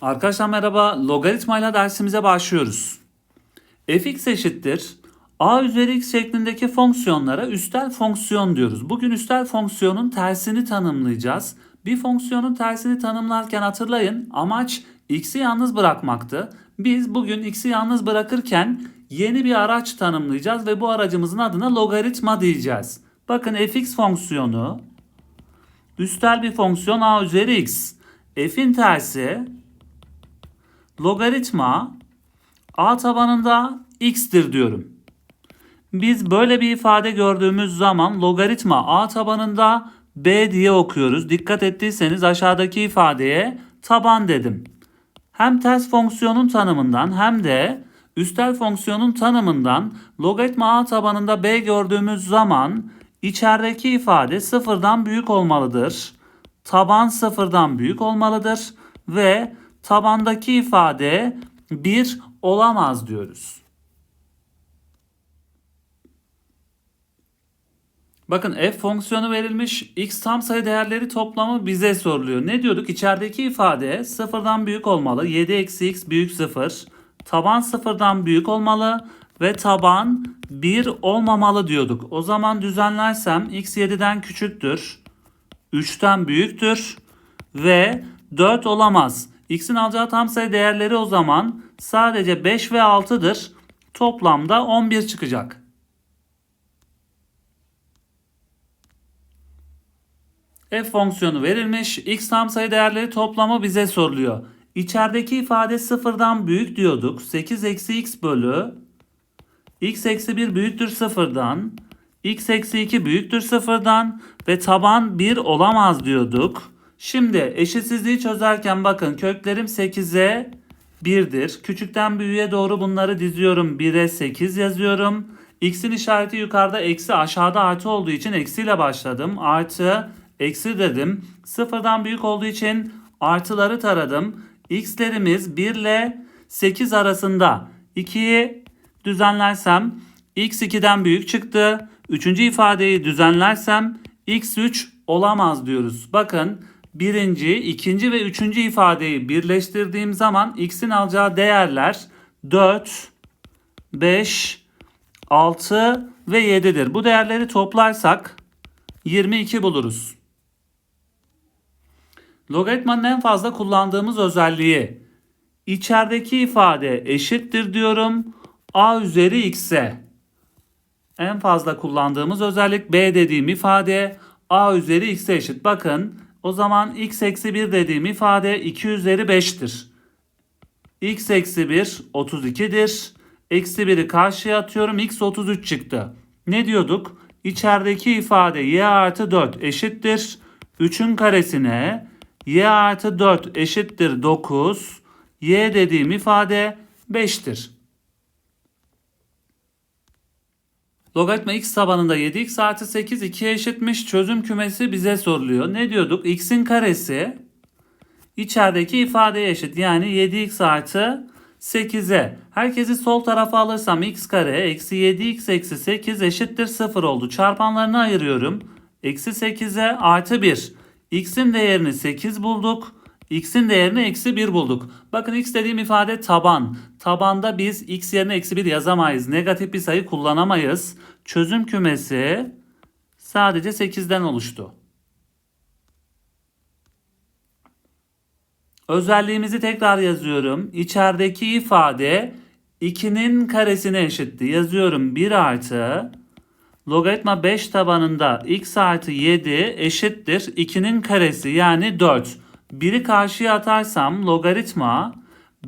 Arkadaşlar merhaba. Logaritmayla dersimize başlıyoruz. fx eşittir a üzeri x şeklindeki fonksiyonlara üstel fonksiyon diyoruz. Bugün üstel fonksiyonun tersini tanımlayacağız. Bir fonksiyonun tersini tanımlarken hatırlayın amaç x'i yalnız bırakmaktı. Biz bugün x'i yalnız bırakırken yeni bir araç tanımlayacağız ve bu aracımızın adına logaritma diyeceğiz. Bakın fx fonksiyonu üstel bir fonksiyon a üzeri x. f'in tersi logaritma a tabanında x'tir diyorum. Biz böyle bir ifade gördüğümüz zaman logaritma a tabanında b diye okuyoruz. Dikkat ettiyseniz aşağıdaki ifadeye taban dedim. Hem ters fonksiyonun tanımından hem de üstel fonksiyonun tanımından logaritma a tabanında b gördüğümüz zaman içerideki ifade sıfırdan büyük olmalıdır. Taban sıfırdan büyük olmalıdır ve tabandaki ifade 1 olamaz diyoruz. Bakın f fonksiyonu verilmiş. x tam sayı değerleri toplamı bize soruluyor. Ne diyorduk? İçerideki ifade sıfırdan büyük olmalı. 7 eksi x büyük 0. Taban sıfırdan büyük olmalı. Ve taban 1 olmamalı diyorduk. O zaman düzenlersem x 7'den küçüktür. 3'ten büyüktür. Ve 4 olamaz. X'in alacağı tam sayı değerleri o zaman sadece 5 ve 6'dır. Toplamda 11 çıkacak. f fonksiyonu verilmiş. X tam sayı değerleri toplamı bize soruluyor. İçerideki ifade sıfırdan büyük diyorduk. 8 eksi x bölü x eksi 1 büyüktür sıfırdan. x eksi 2 büyüktür sıfırdan. Ve taban 1 olamaz diyorduk. Şimdi eşitsizliği çözerken bakın köklerim 8'e 1'dir. Küçükten büyüğe doğru bunları diziyorum. 1'e 8 yazıyorum. X'in işareti yukarıda eksi aşağıda artı olduğu için eksiyle başladım. Artı eksi dedim. Sıfırdan büyük olduğu için artıları taradım. X'lerimiz 1 ile 8 arasında. 2'yi düzenlersem x 2'den büyük çıktı. Üçüncü ifadeyi düzenlersem x3 olamaz diyoruz. Bakın birinci, ikinci ve üçüncü ifadeyi birleştirdiğim zaman x'in alacağı değerler 4, 5, 6 ve 7'dir. Bu değerleri toplarsak 22 buluruz. Logaritmanın en fazla kullandığımız özelliği içerideki ifade eşittir diyorum a üzeri x'e. En fazla kullandığımız özellik b dediğim ifade a üzeri x'e eşit. Bakın o zaman x eksi 1 dediğim ifade 2 üzeri 5'tir. x eksi 1 32'dir. Eksi 1'i karşıya atıyorum. x 33 çıktı. Ne diyorduk? İçerideki ifade y artı 4 eşittir. 3'ün karesine y artı 4 eşittir 9. y dediğim ifade 5'tir. Logaritma x tabanında 7x artı 8 2'ye eşitmiş. Çözüm kümesi bize soruluyor. Ne diyorduk? x'in karesi içerideki ifadeye eşit. Yani 7x artı 8'e. Herkesi sol tarafa alırsam x kare eksi 7x eksi 8 eşittir 0 oldu. Çarpanlarını ayırıyorum. Eksi 8'e artı 1. x'in değerini 8 bulduk. X'in değerini eksi 1 bulduk. Bakın x dediğim ifade taban. Tabanda biz x yerine eksi 1 yazamayız. Negatif bir sayı kullanamayız. Çözüm kümesi sadece 8'den oluştu. Özelliğimizi tekrar yazıyorum. İçerideki ifade 2'nin karesine eşitti. Yazıyorum 1 artı logaritma 5 tabanında x artı 7 eşittir 2'nin karesi yani 4. 1'i karşıya atarsam logaritma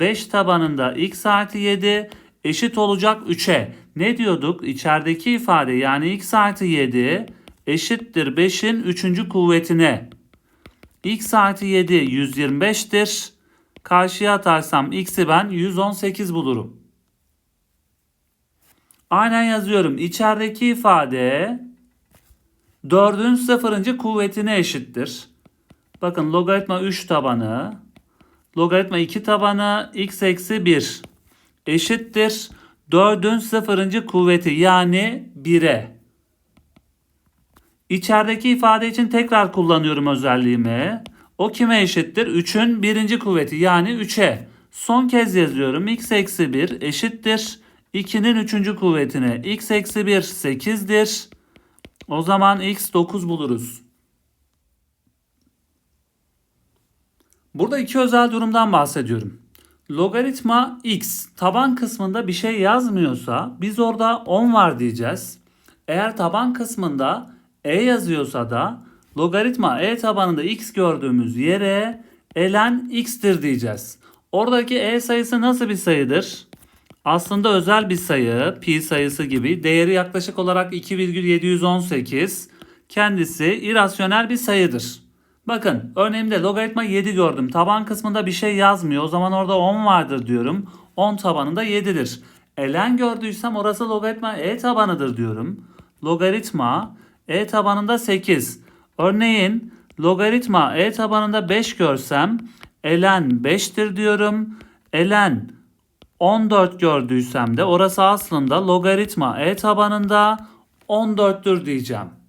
5 tabanında x artı 7 eşit olacak 3'e. Ne diyorduk? İçerideki ifade yani x artı 7 eşittir 5'in 3. kuvvetine. x artı 7 125'tir. Karşıya atarsam x'i ben 118 bulurum. Aynen yazıyorum. İçerideki ifade 4'ün 0. kuvvetine eşittir. Bakın logaritma 3 tabanı, logaritma 2 tabanı x eksi 1 eşittir 4'ün 0. kuvveti yani 1'e. İçerideki ifade için tekrar kullanıyorum özelliğimi. O kime eşittir? 3'ün birinci kuvveti yani 3'e. Son kez yazıyorum. x eksi 1 eşittir. 2'nin üçüncü kuvvetine. x eksi 1 8'dir. O zaman x 9 buluruz. Burada iki özel durumdan bahsediyorum. Logaritma x taban kısmında bir şey yazmıyorsa biz orada 10 var diyeceğiz. Eğer taban kısmında e yazıyorsa da logaritma e tabanında x gördüğümüz yere ln x'tir diyeceğiz. Oradaki e sayısı nasıl bir sayıdır? Aslında özel bir sayı, pi sayısı gibi. Değeri yaklaşık olarak 2,718. Kendisi irrasyonel bir sayıdır. Bakın örneğimde logaritma 7 gördüm. Taban kısmında bir şey yazmıyor. O zaman orada 10 vardır diyorum. 10 tabanında 7'dir. ln gördüysem orası logaritma e tabanıdır diyorum. Logaritma e tabanında 8. Örneğin logaritma e tabanında 5 görsem ln 5'tir diyorum. ln 14 gördüysem de orası aslında logaritma e tabanında 14'tür diyeceğim.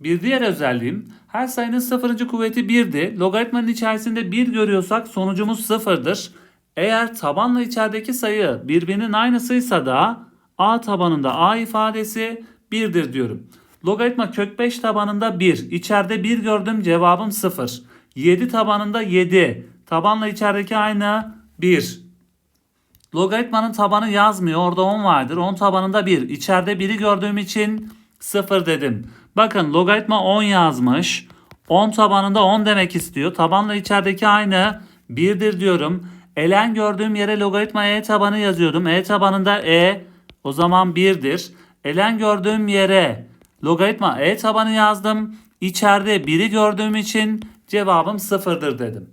Bir diğer özelliğim her sayının sıfırıncı kuvveti 1'di. Logaritmanın içerisinde 1 görüyorsak sonucumuz sıfırdır. Eğer tabanla içerideki sayı birbirinin aynısıysa da a tabanında a ifadesi 1'dir diyorum. Logaritma kök 5 tabanında 1. İçeride 1 gördüm cevabım 0. 7 tabanında 7. Tabanla içerideki aynı 1. Logaritmanın tabanı yazmıyor. Orada 10 vardır. 10 tabanında 1. İçeride 1'i gördüğüm için 0 dedim. Bakın logaritma 10 yazmış. 10 tabanında 10 demek istiyor. Tabanla içerideki aynı 1'dir diyorum. Elen gördüğüm yere logaritma e tabanı yazıyordum. E tabanında e o zaman 1'dir. Elen gördüğüm yere logaritma e tabanı yazdım. İçeride 1'i gördüğüm için cevabım 0'dır dedim.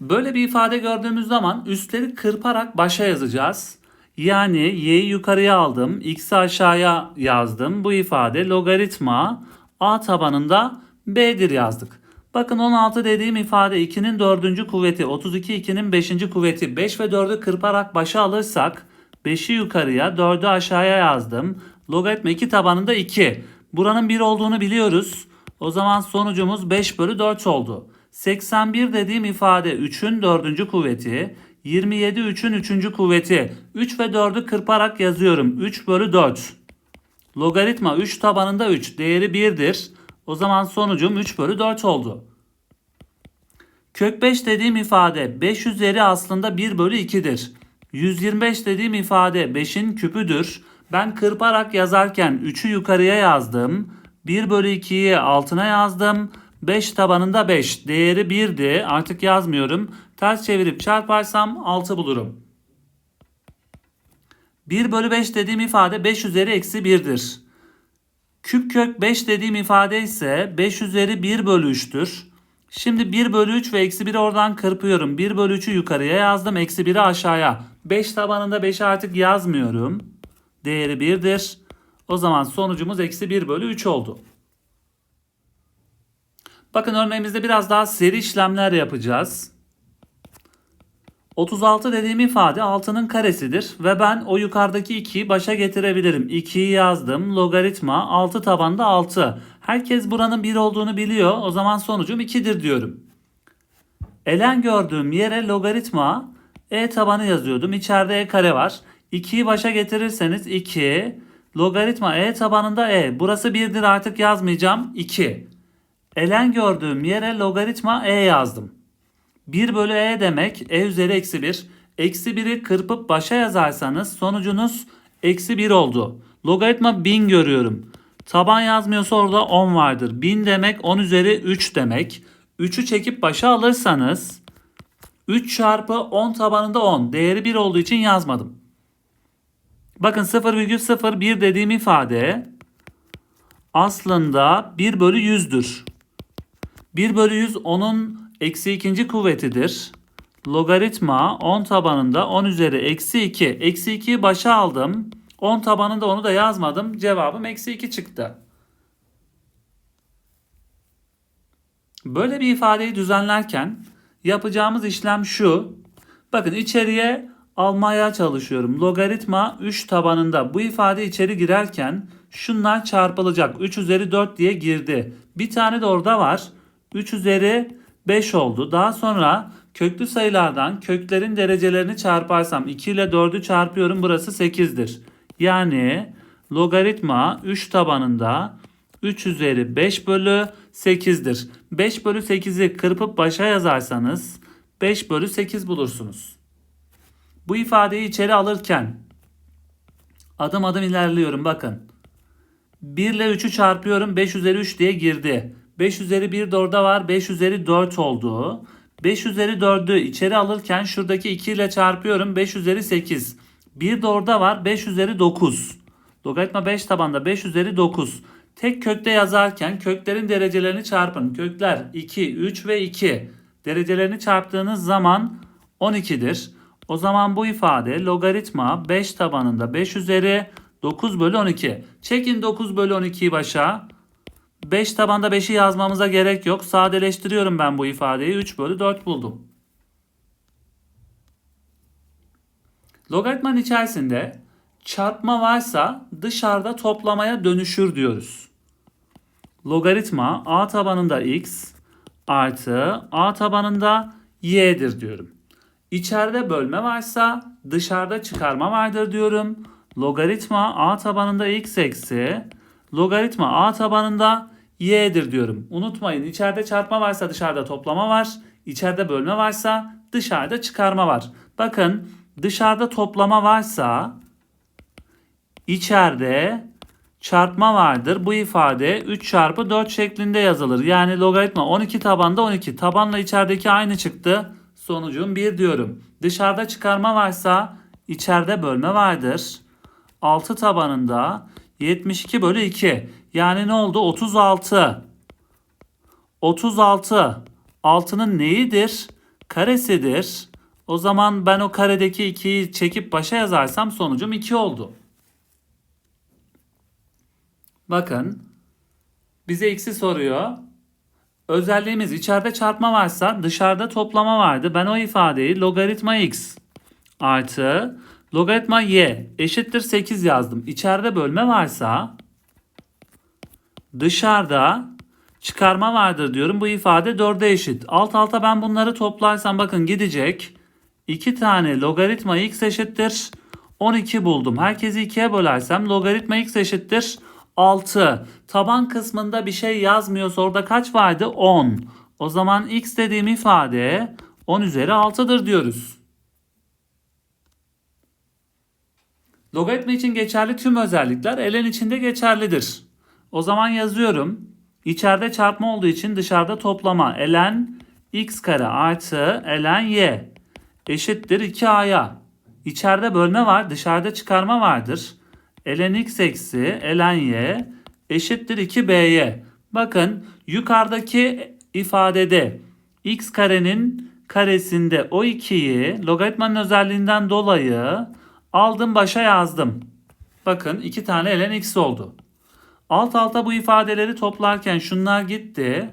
Böyle bir ifade gördüğümüz zaman üstleri kırparak başa yazacağız. Yani y'yi yukarıya aldım, x'i aşağıya yazdım. Bu ifade logaritma a tabanında b'dir yazdık. Bakın 16 dediğim ifade 2'nin 4. kuvveti, 32 2'nin 5. kuvveti. 5 ve 4'ü kırparak başa alırsak 5'i yukarıya, 4'ü aşağıya yazdım. Logaritma 2 tabanında 2. Buranın 1 olduğunu biliyoruz. O zaman sonucumuz 5 bölü 4 oldu. 81 dediğim ifade 3'ün 4. kuvveti. 27 3'ün 3. kuvveti. 3 ve 4'ü kırparak yazıyorum. 3 bölü 4. Logaritma 3 tabanında 3. Değeri 1'dir. O zaman sonucum 3 bölü 4 oldu. Kök 5 dediğim ifade 5 üzeri aslında 1 bölü 2'dir. 125 dediğim ifade 5'in küpüdür. Ben kırparak yazarken 3'ü yukarıya yazdım. 1 bölü 2'yi altına yazdım. 5 tabanında 5. Değeri 1'di. Artık yazmıyorum. Ters çevirip çarparsam 6 bulurum. 1 bölü 5 dediğim ifade 5 üzeri eksi 1'dir. Küp kök 5 dediğim ifade ise 5 üzeri 1 bölü 3'tür. Şimdi 1 bölü 3 ve eksi 1'i oradan kırpıyorum. 1 bölü 3'ü yukarıya yazdım. Eksi 1'i aşağıya. 5 tabanında 5'i artık yazmıyorum. Değeri 1'dir. O zaman sonucumuz eksi 1 bölü 3 oldu. Bakın örneğimizde biraz daha seri işlemler yapacağız. 36 dediğim ifade 6'nın karesidir ve ben o yukarıdaki 2'yi başa getirebilirim. 2'yi yazdım. Logaritma 6 tabanda 6. Herkes buranın 1 olduğunu biliyor. O zaman sonucum 2'dir diyorum. Elen gördüğüm yere logaritma e tabanı yazıyordum. İçeride e kare var. 2'yi başa getirirseniz 2 logaritma e tabanında e. Burası 1'dir artık yazmayacağım. 2. Elen gördüğüm yere logaritma e yazdım. 1 bölü e demek e üzeri eksi 1. Eksi 1'i kırpıp başa yazarsanız sonucunuz eksi 1 oldu. Logaritma 1000 görüyorum. Taban yazmıyorsa orada 10 vardır. 1000 demek 10 üzeri 3 demek. 3'ü çekip başa alırsanız 3 çarpı 10 tabanında 10. Değeri 1 olduğu için yazmadım. Bakın 0,01 dediğim ifade aslında 1 bölü 100'dür. 1 bölü 100 onun eksi ikinci kuvvetidir. Logaritma 10 tabanında 10 üzeri eksi 2. Eksi 2'yi başa aldım. 10 tabanında onu da yazmadım. Cevabım eksi 2 çıktı. Böyle bir ifadeyi düzenlerken yapacağımız işlem şu. Bakın içeriye almaya çalışıyorum. Logaritma 3 tabanında. Bu ifade içeri girerken şunlar çarpılacak. 3 üzeri 4 diye girdi. Bir tane de orada var. 3 üzeri 5 oldu. Daha sonra köklü sayılardan köklerin derecelerini çarparsam 2 ile 4'ü çarpıyorum. Burası 8'dir. Yani logaritma 3 tabanında 3 üzeri 5 bölü 8'dir. 5 bölü 8'i kırpıp başa yazarsanız 5 bölü 8 bulursunuz. Bu ifadeyi içeri alırken adım adım ilerliyorum bakın. 1 ile 3'ü çarpıyorum 5 üzeri 3 diye girdi. 5 üzeri 1 de orada var 5 üzeri 4 oldu. 5 üzeri 4'ü içeri alırken şuradaki 2 ile çarpıyorum 5 üzeri 8. 1 de orada var 5 üzeri 9. Logaritma 5 tabanda 5 üzeri 9. Tek kökte yazarken köklerin derecelerini çarpın. Kökler 2, 3 ve 2. Derecelerini çarptığınız zaman 12'dir. O zaman bu ifade logaritma 5 tabanında 5 üzeri 9 bölü 12. Çekin 9 bölü 12'yi başa. 5 tabanda 5'i yazmamıza gerek yok. Sadeleştiriyorum ben bu ifadeyi. 3 bölü 4 buldum. Logaritmanın içerisinde çarpma varsa dışarıda toplamaya dönüşür diyoruz. Logaritma a tabanında x artı a tabanında y'dir diyorum. İçeride bölme varsa dışarıda çıkarma vardır diyorum. Logaritma a tabanında x eksi logaritma a tabanında y'dir diyorum. Unutmayın içeride çarpma varsa dışarıda toplama var. İçeride bölme varsa dışarıda çıkarma var. Bakın dışarıda toplama varsa içeride çarpma vardır. Bu ifade 3 çarpı 4 şeklinde yazılır. Yani logaritma 12 tabanda 12. Tabanla içerideki aynı çıktı. Sonucum 1 diyorum. Dışarıda çıkarma varsa içeride bölme vardır. 6 tabanında 72 bölü 2. Yani ne oldu? 36. 36. 6'nın neyidir? Karesidir. O zaman ben o karedeki 2'yi çekip başa yazarsam sonucum 2 oldu. Bakın bize x'i soruyor. Özelliğimiz içeride çarpma varsa dışarıda toplama vardı. Ben o ifadeyi logaritma x artı logaritma y eşittir 8 yazdım. İçeride bölme varsa dışarıda çıkarma vardır diyorum. Bu ifade 4'e eşit. Alt alta ben bunları toplarsam bakın gidecek. 2 tane logaritma x eşittir. 12 buldum. Herkesi 2'ye bölersem logaritma x eşittir 6. Taban kısmında bir şey yazmıyorsa orada kaç vardı? 10. O zaman x dediğim ifade 10 üzeri 6'dır diyoruz. Logaritma için geçerli tüm özellikler ln içinde geçerlidir. O zaman yazıyorum. İçeride çarpma olduğu için dışarıda toplama. ln x kare artı ln y eşittir 2a'ya. İçeride bölme var, dışarıda çıkarma vardır ln x eksi ln y eşittir 2b'ye. Bakın yukarıdaki ifadede x karenin karesinde o 2'yi logaritmanın özelliğinden dolayı aldım başa yazdım. Bakın iki tane ln x oldu. Alt alta bu ifadeleri toplarken şunlar gitti.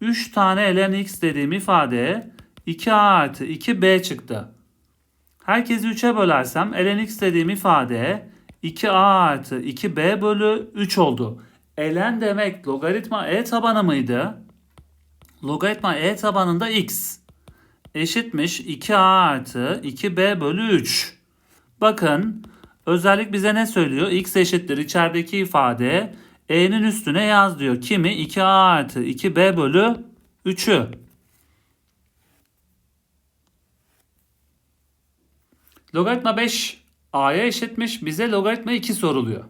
3 tane ln x dediğim ifade 2a artı 2b çıktı. Herkesi 3'e bölersem ln x dediğim ifade 2a artı 2b bölü 3 oldu. ln demek logaritma e tabanı mıydı? Logaritma e tabanında x eşitmiş 2a artı 2b bölü 3. Bakın özellik bize ne söylüyor? x eşittir içerideki ifade e'nin üstüne yaz diyor. Kimi? 2a artı 2b bölü 3'ü. Logaritma 5 a'ya eşitmiş. Bize logaritma 2 soruluyor.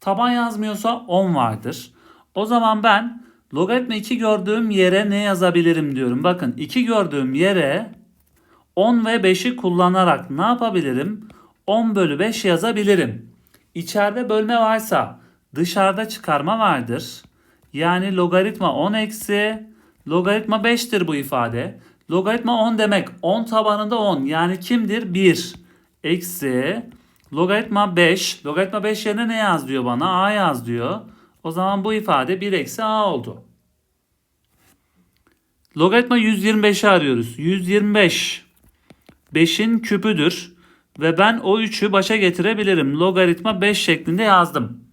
Taban yazmıyorsa 10 vardır. O zaman ben logaritma 2 gördüğüm yere ne yazabilirim diyorum. Bakın 2 gördüğüm yere 10 ve 5'i kullanarak ne yapabilirim? 10 bölü 5 yazabilirim. İçeride bölme varsa dışarıda çıkarma vardır. Yani logaritma 10 eksi logaritma 5'tir bu ifade. Logaritma 10 demek 10 tabanında 10 yani kimdir? 1 eksi logaritma 5. Logaritma 5 yerine ne yaz diyor bana? A yaz diyor. O zaman bu ifade 1 eksi A oldu. Logaritma 125'i arıyoruz. 125 5'in küpüdür. Ve ben o 3'ü başa getirebilirim. Logaritma 5 şeklinde yazdım.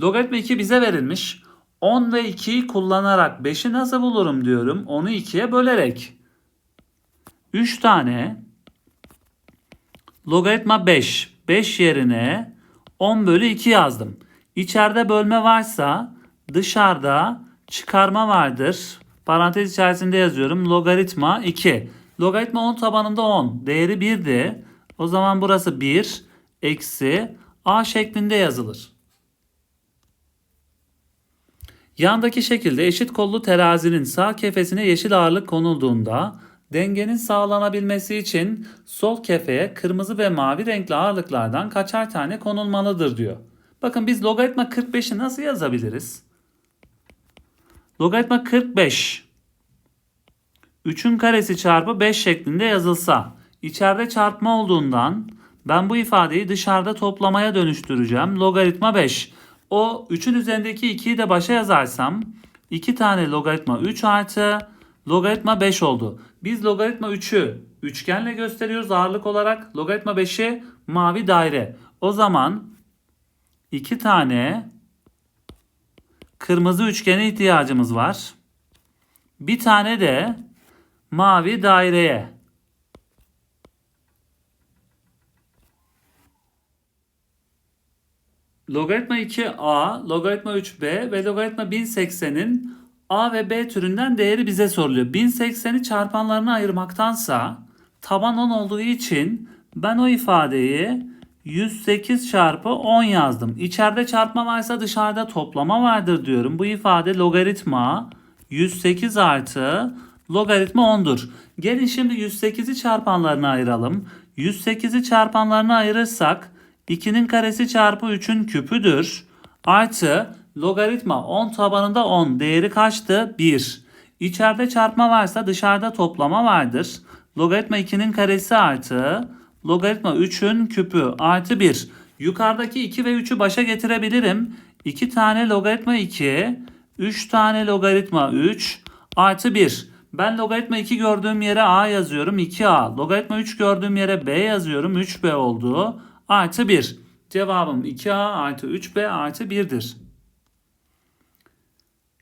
Logaritma 2 bize verilmiş. 10 ve 2'yi kullanarak 5'i nasıl bulurum diyorum. Onu 2'ye bölerek. 3 tane logaritma 5. 5 yerine 10 bölü 2 yazdım. İçeride bölme varsa dışarıda çıkarma vardır. Parantez içerisinde yazıyorum. Logaritma 2. Logaritma 10 tabanında 10. Değeri 1'di. O zaman burası 1 eksi a şeklinde yazılır. Yandaki şekilde eşit kollu terazinin sağ kefesine yeşil ağırlık konulduğunda dengenin sağlanabilmesi için sol kefeye kırmızı ve mavi renkli ağırlıklardan kaçar tane konulmalıdır diyor. Bakın biz logaritma 45'i nasıl yazabiliriz? Logaritma 45 3'ün karesi çarpı 5 şeklinde yazılsa içeride çarpma olduğundan ben bu ifadeyi dışarıda toplamaya dönüştüreceğim. Logaritma 5. O 3'ün üzerindeki 2'yi de başa yazarsam 2 tane logaritma 3 artı logaritma 5 oldu. Biz logaritma 3'ü üçgenle gösteriyoruz ağırlık olarak. Logaritma 5'i mavi daire. O zaman 2 tane kırmızı üçgene ihtiyacımız var. Bir tane de mavi daireye. Logaritma 2a, logaritma 3b ve logaritma 1080'in a ve b türünden değeri bize soruluyor. 1080'i çarpanlarına ayırmaktansa taban 10 olduğu için ben o ifadeyi 108 çarpı 10 yazdım. İçeride çarpma varsa dışarıda toplama vardır diyorum. Bu ifade logaritma 108 artı logaritma 10'dur. Gelin şimdi 108'i çarpanlarına ayıralım. 108'i çarpanlarına ayırırsak 2'nin karesi çarpı 3'ün küpüdür. Artı logaritma 10 tabanında 10 değeri kaçtı? 1. İçeride çarpma varsa dışarıda toplama vardır. Logaritma 2'nin karesi artı logaritma 3'ün küpü artı 1. Yukarıdaki 2 ve 3'ü başa getirebilirim. 2 tane logaritma 2, 3 tane logaritma 3 artı 1. Ben logaritma 2 gördüğüm yere a yazıyorum 2a. Logaritma 3 gördüğüm yere b yazıyorum 3b oldu. Artı 1. Cevabım 2a artı 3b artı 1'dir.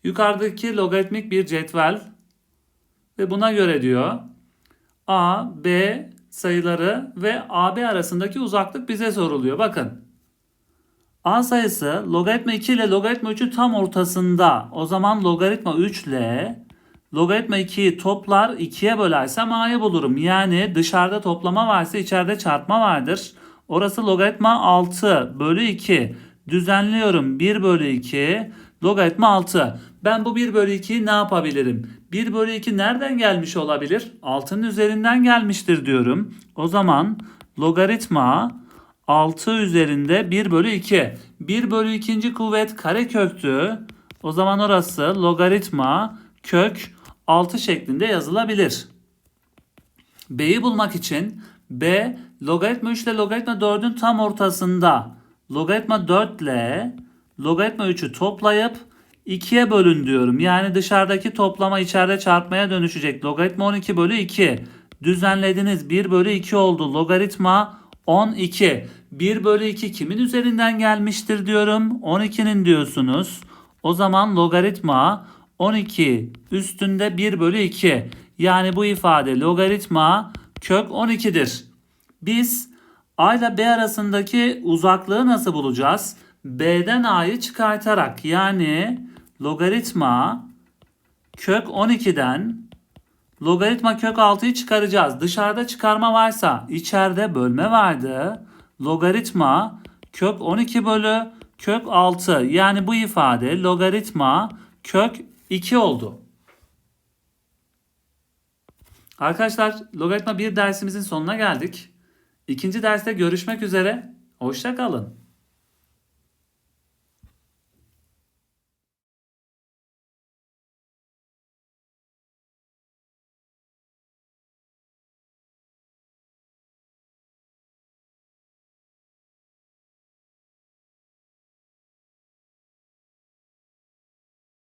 Yukarıdaki logaritmik bir cetvel ve buna göre diyor a, b sayıları ve ab arasındaki uzaklık bize soruluyor. Bakın a sayısı logaritma 2 ile logaritma 3'ün tam ortasında. O zaman logaritma 3 ile logaritma 2'yi toplar 2'ye bölersem a'yı bulurum. Yani dışarıda toplama varsa içeride çarpma vardır. Orası logaritma 6 bölü 2. Düzenliyorum 1 bölü 2 logaritma 6. Ben bu 1 bölü 2'yi ne yapabilirim? 1 bölü 2 nereden gelmiş olabilir? 6'nın üzerinden gelmiştir diyorum. O zaman logaritma 6 üzerinde 1 bölü 2. 1 bölü 2. kuvvet kare köktü. O zaman orası logaritma kök 6 şeklinde yazılabilir. B'yi bulmak için B logaritma 3 ile logaritma 4'ün tam ortasında logaritma 4 ile logaritma 3'ü toplayıp 2'ye bölün diyorum. Yani dışarıdaki toplama içeride çarpmaya dönüşecek. Logaritma 12 bölü 2. Düzenlediniz 1 bölü 2 oldu. Logaritma 12. 1 bölü 2 kimin üzerinden gelmiştir diyorum. 12'nin diyorsunuz. O zaman logaritma 12 üstünde 1 bölü 2. Yani bu ifade logaritma kök 12'dir. Biz A ile B arasındaki uzaklığı nasıl bulacağız? B'den A'yı çıkartarak yani logaritma kök 12'den logaritma kök 6'yı çıkaracağız. Dışarıda çıkarma varsa içeride bölme vardı. Logaritma kök 12 bölü kök 6 yani bu ifade logaritma kök 2 oldu. Arkadaşlar logaritma 1 dersimizin sonuna geldik. İkinci derste görüşmek üzere. Hoşça kalın.